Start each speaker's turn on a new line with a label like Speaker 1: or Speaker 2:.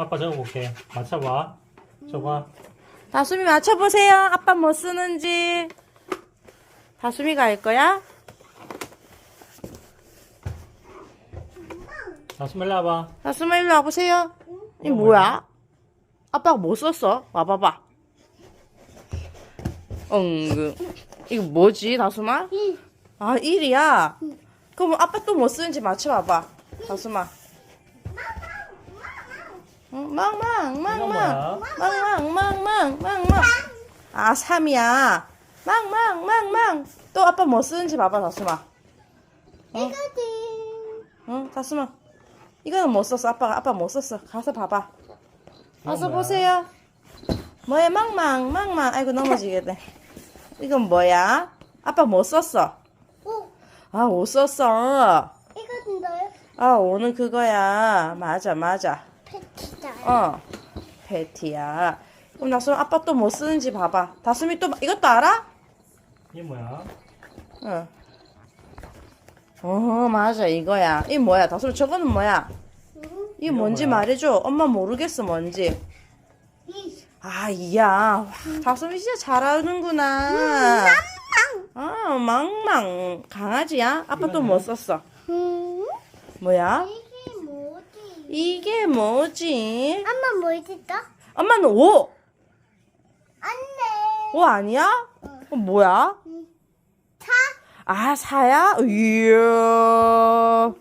Speaker 1: 아빠 적어볼게. 맞춰봐. 줘봐.
Speaker 2: 다솜이 맞춰보세요. 아빠 뭐 쓰는지. 다솜이가 할 거야?
Speaker 1: 다솜 일로 와봐.
Speaker 2: 다솜아 일로 와보세요. 이 뭐야? 아빠가 뭐 썼어? 와봐봐. 엉금. 이거 뭐지, 다솜아? 아, 1이야? 그럼 아빠 또 뭐 쓰는지 맞춰봐봐. 다솜아. 응, 망망,
Speaker 1: 이건
Speaker 2: 망망.
Speaker 1: 뭐야?
Speaker 2: 망망, 망망, 망망. 아, 3이야. 망망, 망망. 또 아빠 뭐 쓰는지 봐봐, 다솜아.
Speaker 3: 이거지.
Speaker 2: 응, 다솜아. 이거는 못 썼어. 아빠가 아빠 못 썼어. 가서 봐봐. 가서
Speaker 1: 뭐야?
Speaker 2: 보세요. 뭐야, 망망, 망망. 아이고 넘어지겠네. 이건 뭐야? 아빠 못 썼어.
Speaker 3: 오,
Speaker 2: 아, 못 썼어.
Speaker 3: 이거인데요?
Speaker 2: 아, 오늘 그거야. 맞아, 맞아. 어, 패티야. 그럼 다솜 아빠 또 뭐 쓰는지 봐봐. 다솜이 또 이것도 알아?
Speaker 1: 이게 뭐야?
Speaker 2: 응. 어, 맞아, 이거야. 이 뭐야? 다솜 저거는 뭐야?
Speaker 3: 응?
Speaker 2: 이게 뭔지
Speaker 1: 뭐야?
Speaker 2: 말해줘. 엄마 모르겠어, 뭔지.
Speaker 3: 이.
Speaker 2: 아, 이야. 와, 다솜이 진짜 잘하는구나. 아, 망망. 강아지야? 아빠 또 뭐 썼어?
Speaker 3: 음?
Speaker 2: 뭐야? 이게 뭐지?
Speaker 3: 엄마 뭐 있을까?
Speaker 2: 엄마는 오!
Speaker 3: 안 돼.
Speaker 2: 오 아니야? 어, 뭐야?
Speaker 3: 사?
Speaker 2: 아, 사야? 이야.